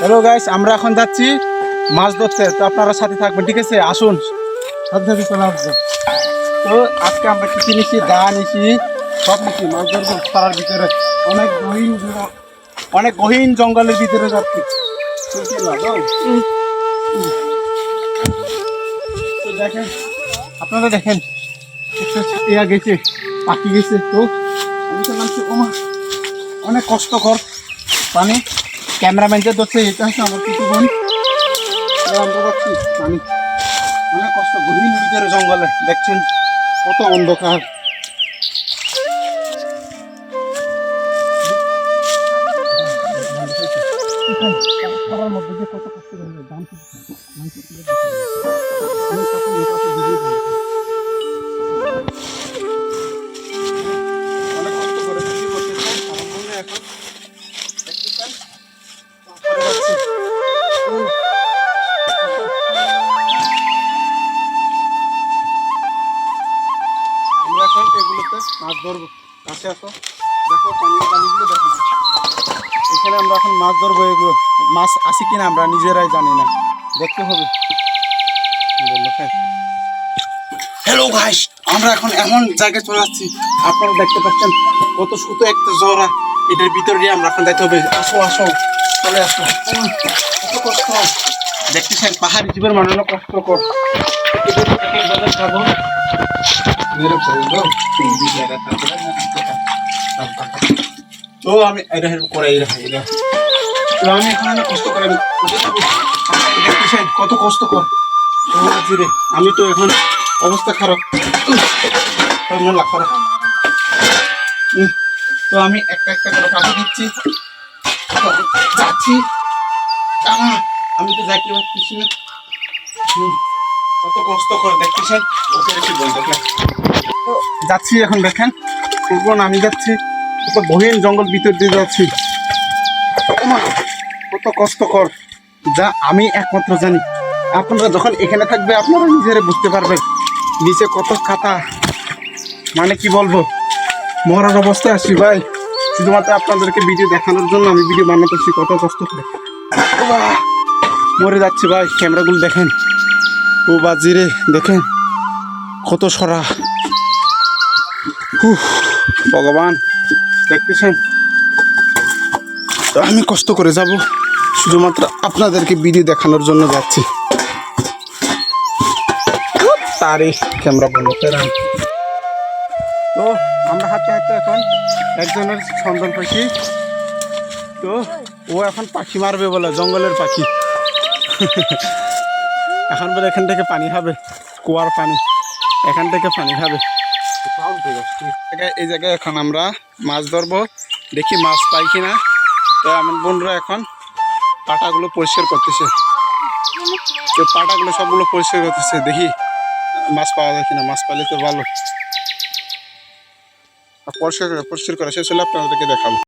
Hello guys আমরা এখন যাচ্ছি মাছ ধরতে। তো আপনারা সাথে থাকবেন, ঠিক আছে? আসুন। তো আজকে আমরা কিছু নিছি দা নিছি, সব নিছি, মাছ ধরবো, পাড়ার ভিতরে। অনেক গহীন অনেক গহীন জঙ্গলের ভিতরে যাচ্ছি। দেখেন, আপনারা দেখেন ইয়া গেছে, পাখি গেছে। তো আমি তো অনেক কষ্টকর পানি। ক্যামেরাম্যানকে ধরছে, এটা হচ্ছে আমার কিছু বোন। আমরা যাচ্ছি পানি অনেক কষ্ট গভীর ভিতরে জঙ্গলে, দেখছেন কত অন্ধকার। কত কষ্ট মাছ ধরবো। কাছে আসো। দেখো পানিগুলো দেখো। এখানে আমরা এখন মাছ ধরবো, এগুলো মাছ আছে কিনা আমরা নিজেরাই জানি না। দেখতে হবে। বলল হ্যালো গাইস আমরা এখন এমন জায়গায় চলে আসছি, আপনারা দেখতে পাচ্ছেন কত সুতো একটা জরা এটার ভিতরে দিয়ে আমরা এখন দেখতে হবে। আসো আসো। চলে আসো। কত কষ্ট। দেখতেছেন, পাহাড়ি জীবন মানানো কষ্টকর এক এক জায়গায় যাব তো আমি এটা। করে তো আমি এখন অনেক কষ্ট করে কত কষ্ট কর। তো রে, আমি তো এখন অবস্থা খারাপ। মন লাগ খারাপ তো আমি একটা একটা করে কাজে দিচ্ছি। যাচ্ছি। আমি তো যাইতে পারতেছি না। হুম, কত যাচ্ছি এখন দেখেন। কোন আমি যাচ্ছি। কত গহীন জঙ্গল ভিতর দিয়ে যাচ্ছি। কত কষ্টকর যা আমি একমাত্র জানি। আপনারা যখন এখানে থাকবে, আপনারা নিজেরা বুঝতে পারবেন। নিচে কত খাতা। মানে কি বলব? মরার অবস্থায় আছি ভাই। শুধুমাত্র আপনাদেরকে ভিডিও দেখানোর জন্য আমি ভিডিও বানাতেছি, কত কষ্ট করে। মরে যাচ্ছে ভাই ক্যামেরাগুলো দেখেন। ও বাজিরে, দেখেন কত সরা। ভগবান, দেখতেছেন? তো আমি কষ্ট করে যাব, শুধুমাত্র আপনাদেরকে ভিডিও দেখানোর জন্য যাচ্ছি। তারই ক্যামেরা বন্ধ করান তো আমরা হাঁটতে হাঁটতে এখন একজনের সন্ধান পাখি তো ও এখন পাখি মারবে বলে, জঙ্গলের পাখি। এখন বলে এখান থেকে পানি খাবে, কুয়ার পানি। এখান থেকে পানি জায়গায়- এই জায়গায় এখন আমরা মাছ ধরবো। দেখি মাছ পাই কিনা। তো আমার বোনরা এখন পাটাগুলো পরিষ্কার করতেছে। তো পাটাগুলো সবগুলো পরিষ্কার করতেছে। দেখি মাছ পাওয়া যায় কিনা। মাছ পাইলে তো ভালো। পরিষ্কার করে পরিষ্কার করা শেষ হলে আপনাদেরকে দেখাবো।